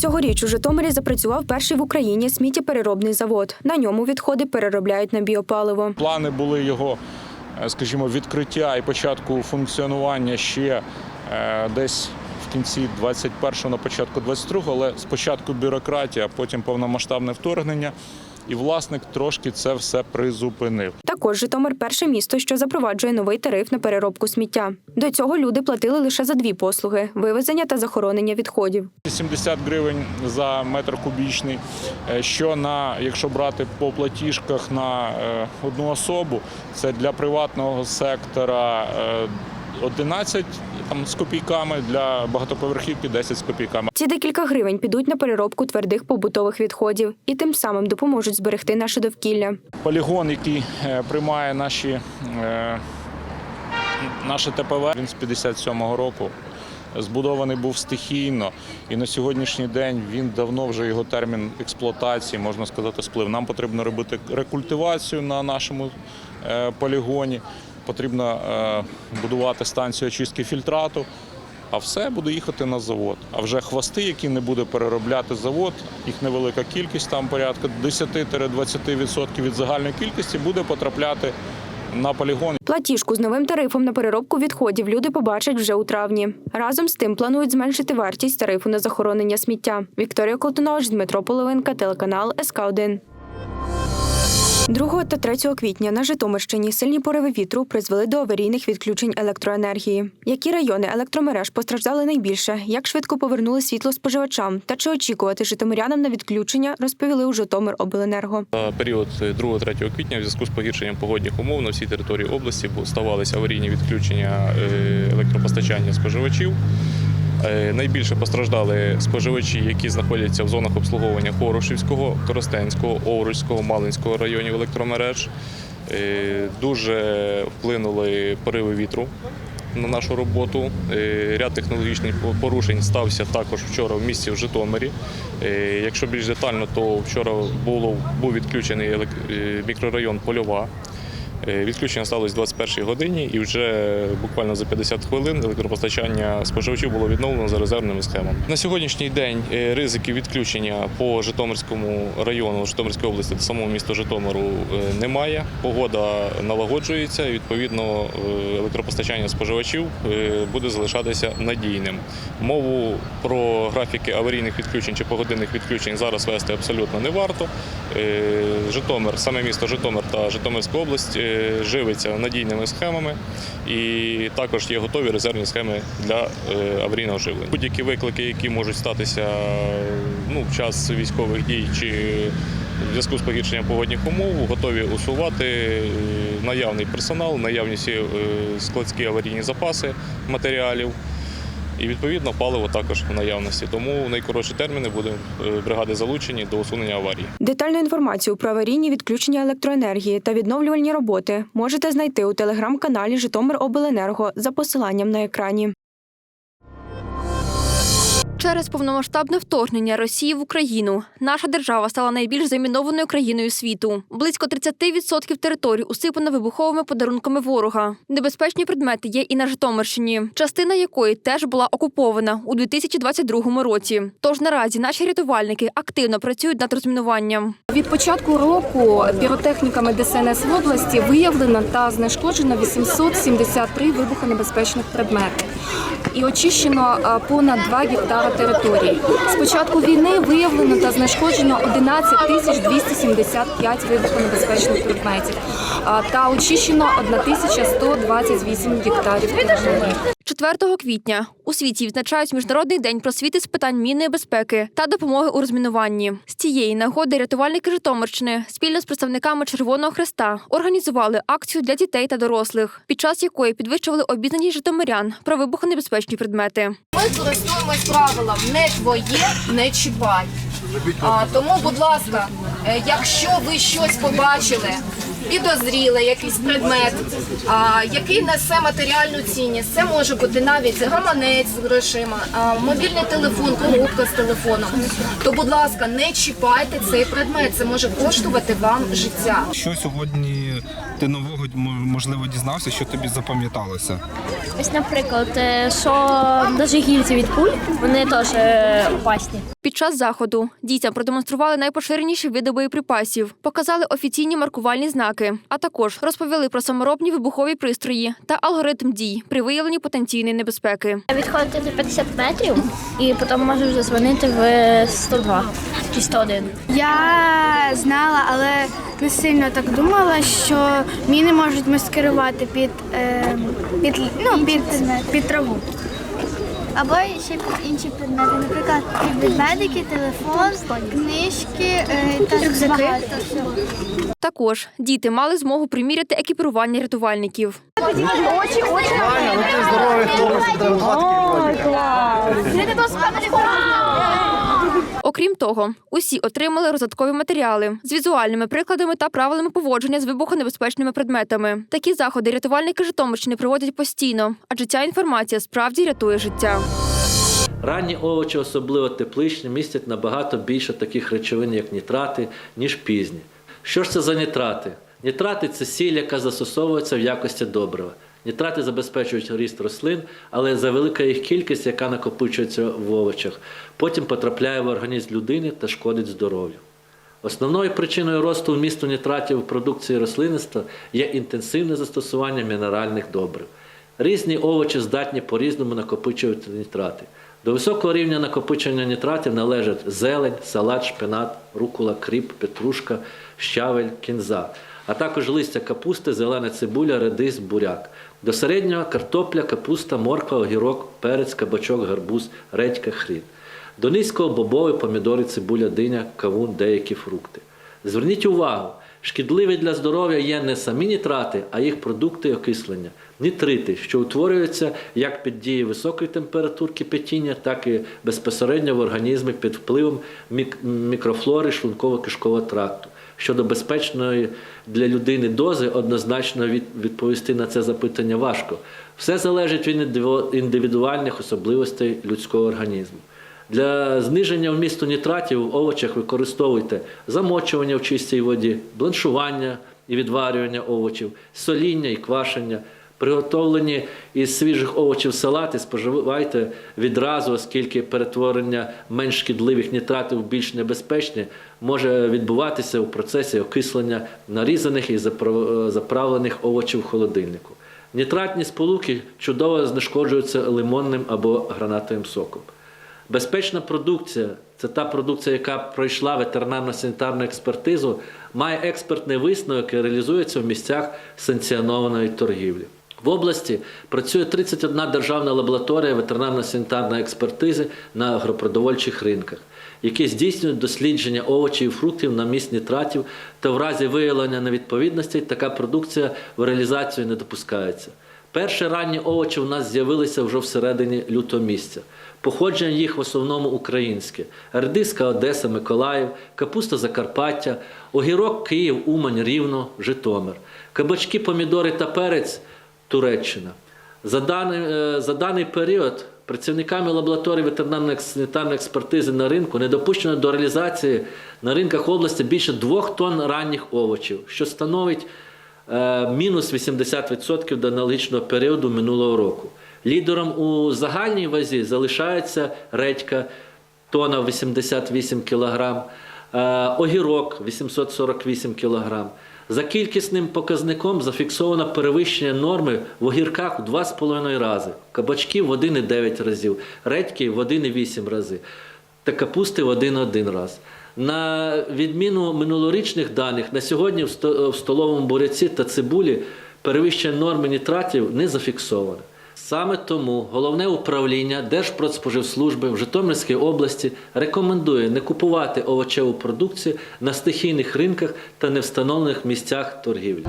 Цьогоріч у Житомирі запрацював перший в Україні сміттєпереробний завод. На ньому відходи переробляють на біопаливо. Плани були його, е, скажімо, відкриття і початку функціонування ще е, десь в кінці 21-го, на початку 22-го, але спочатку бюрократія, потім повномасштабне вторгнення. І власник трошки це все призупинив. Також Житомир перше місто, що запроваджує новий тариф на переробку сміття. До цього люди платили лише за дві послуги вивезення та захоронення відходів. 70 гривень за метр кубічний. Що на, якщо брати по платіжках на одну особу, це для приватного сектора е, 11 там, з копійками, для багатоповерхівки 10 з копійками. Ці декілька гривень підуть на переробку твердих побутових відходів і тим самим допоможуть зберегти наше довкілля. Полігон, який е, приймає наші, е, наше ТПВ, він з 57-го року. Збудований був стихійно, і на сьогоднішній день він давно вже його термін експлуатації, можна сказати, сплив. Нам потрібно робити рекультивацію на нашому е, полігоні, потрібно е, будувати станцію очистки фільтрату, а все буде їхати на завод. А вже хвости, які не буде переробляти завод, їх невелика кількість, там порядка 10-20% від загальної кількості буде потрапляти на полігон. Платіжку з новим тарифом на переробку відходів люди побачать вже у травні. Разом з тим планують зменшити вартість тарифу на захоронення сміття. Вікторія Колтунович, Дмитро Половинка, телеканал СК 1 2 та 3 квітня на Житомирщині сильні пориви вітру призвели до аварійних відключень електроенергії. Які райони електромереж постраждали найбільше? Як швидко повернули світло споживачам? Та чи очікувати житомирянам на відключення, розповіли у Житомиробленерго. За період 2-3 квітня в зв'язку з погіршенням погодних умов на всій території області ставалися аварійні відключення е, електропостачання споживачів. Е, Найбільше постраждали споживачі, які знаходяться в зонах обслуговування Хорошівського, Коростенського, Овруцького, Малинського районів електромереж. Е, Дуже вплинули пориви вітру на нашу роботу. Е, Ряд технологічних порушень стався також вчора в місті в Житомирі. Якщо більш детально, то вчора було, був відключений мікрорайон Польова. Е, Відключення сталося в 21 годині і вже буквально за 50 хвилин електропостачання споживачів було відновлено за резервними схемами. На сьогоднішній день е, ризиків відключення по Житомирському району Житомирської області та самого міста Житомиру е, немає. Погода налагоджується. і, Відповідно, електропостачання споживачів буде залишатися надійним. Мову про графіки аварійних відключень чи погодинних відключень зараз вести абсолютно не варто. Житомир, саме місто Житомир та Житомирська область живиться надійними схемами і також є готові резервні схеми для е, аварійного живлення. Будь-які виклики, які можуть статися ну, в час військових дій чи в зв'язку з погіршенням погодних умов, готові усувати е, наявний персонал, наявні всі е, складські аварійні запаси матеріалів. І відповідно паливо також в наявності. Тому в найкоротші терміни будуть е, бригади залучені до усунення аварії. Детальну інформацію про аварійні відключення електроенергії та відновлювальні роботи можете знайти у телеграм-каналі Житомир Обленерго за посиланням на екрані. Через повномасштабне вторгнення Росії в Україну наша держава стала найбільш замінованою країною світу. Близько 30% територій усипано вибуховими подарунками ворога. Небезпечні предмети є і на Житомирщині, частина якої теж була окупована у 2022 році. Тож наразі наші рятувальники активно працюють над розмінуванням. Від початку року піротехніками ДСНС в області виявлено та знешкоджено 873 вибухонебезпечних предмети і очищено понад 2 гектара території. З початку війни виявлено та знешкоджено 11 тисяч 275 вибухонебезпечних предметів та очищено 1128 гектарів території. 4 квітня у світі відзначають Міжнародний день просвіти з питань мінної безпеки та допомоги у розмінуванні. З цієї нагоди рятувальники Житомирщини спільно з представниками Червоного Хреста організували акцію для дітей та дорослих, під час якої підвищували обізнаність житомирян про вибухонебезпечні предмети. Ми користуємось правилом не твоє, не чіпай. А, тому, будь ласка, е, якщо ви щось побачили, підозріли якийсь предмет, а, який несе матеріальну цінність, це може бути навіть гаманець з грошима, а, мобільний телефон, коробка з телефоном. То, будь ласка, не чіпайте цей предмет. Це може коштувати вам життя. Що сьогодні ти нового можливо дізнався, що тобі запам'яталося? Ось, наприклад, е, що навіть гільзи від пуль вони теж е, опасні. Під час заходу дітям продемонстрували найпоширеніші види боєприпасів, показали офіційні маркувальні знаки, а також розповіли про саморобні вибухові пристрої та алгоритм дій при виявленні потенційної небезпеки. Відходити за 50 метрів і потім можеш зазвонити в 102 чи 101. Я знала, але не сильно так думала, що міни можуть маскирувати під, е, під, ну, під, під траву. Або ще під інші предмети, наприклад, медики, телефон, книжки та багато всього. Також діти мали змогу приміряти екіпірування рятувальників. Окрім того, усі отримали розвиткові матеріали з візуальними прикладами та правилами поводження з вибухонебезпечними предметами. Такі заходи рятувальники Житомирщини проводять постійно, адже ця інформація справді рятує життя. Ранні овочі, особливо тепличні, містять набагато більше таких речовин, як нітрати, ніж пізні. Що ж це за нітрати? Нітрати це сіль, яка застосовується в якості добрива. Нітрати забезпечують ріст рослин, але за велика їх кількість, яка накопичується в овочах, потім потрапляє в організм людини та шкодить здоров'ю. Основною причиною росту вмісту нітратів у продукції рослинництва є інтенсивне застосування мінеральних добрив. Різні овочі здатні по-різному накопичувати нітрати. До високого рівня накопичення нітратів належать зелень, салат, шпинат, рукула, кріп, петрушка, щавель, кінза, а також листя капусти, зелена цибуля, редис, буряк. До середнього картопля, капуста, морква, огірок, перець, кабачок, гарбуз, редька, хрін. До низького бобові, помідори, цибуля, диня, кавун, деякі фрукти. Зверніть увагу, шкідливі для здоров'я є не самі нітрати, а їх продукти окислення. Нітрити, що утворюються як під дією високої температури кипятіння, так і безпосередньо в організмі під впливом мікрофлори шлунково-кишкового тракту. Щодо безпечної для людини дози, однозначно відповісти на це запитання важко. Все залежить від індивідуальних особливостей людського організму. Для зниження вмісту нітратів в овочах використовуйте замочування в чистій воді, бланшування і відварювання овочів, соління і квашення. Приготовлені із свіжих овочів салати споживайте відразу, оскільки перетворення менш шкідливих нітратів більш небезпечні може відбуватися у процесі окислення нарізаних і запра- заправлених овочів в холодильнику. Нітратні сполуки чудово знешкоджуються лимонним або гранатовим соком. Безпечна продукція це та продукція, яка пройшла ветеринарно-санітарну експертизу, має експертний висновок і реалізується в місцях санкціонованої торгівлі. В області працює 31 державна лабораторія ветеринарно-санітарної експертизи на агропродовольчих ринках, які здійснюють дослідження овочів і фруктів на місць нітратів та в разі виявлення невідповідностей така продукція в реалізацію не допускається. Перші ранні овочі у нас з'явилися вже всередині лютого місяця. Походження їх в основному українське: редиска Одеса, Миколаїв, капуста Закарпаття, огірок Київ, Умань, Рівно, Житомир, кабачки, помідори та перець Туреччина. За даний, е, за даний період працівниками лабораторії ветеринарної санітарної експертизи на ринку не допущено до реалізації на ринках області більше двох тонн ранніх овочів, що становить е, мінус 80% до аналогічного періоду минулого року. Лідером у загальній вазі залишається редька тонна 88 кг, огірок 848 кг. За кількісним показником зафіксовано перевищення норми в огірках у 2,5 рази, кабачків в 1,9 разів, редьки в 1,8 рази та капусти в 1,1 раз. На відміну минулорічних даних, на сьогодні в столовому буряці та цибулі перевищення норми нітратів не зафіксовано. Саме тому головне управління Держпродспоживслужби в Житомирській області рекомендує не купувати овочеву продукцію на стихійних ринках та невстановлених місцях торгівлі.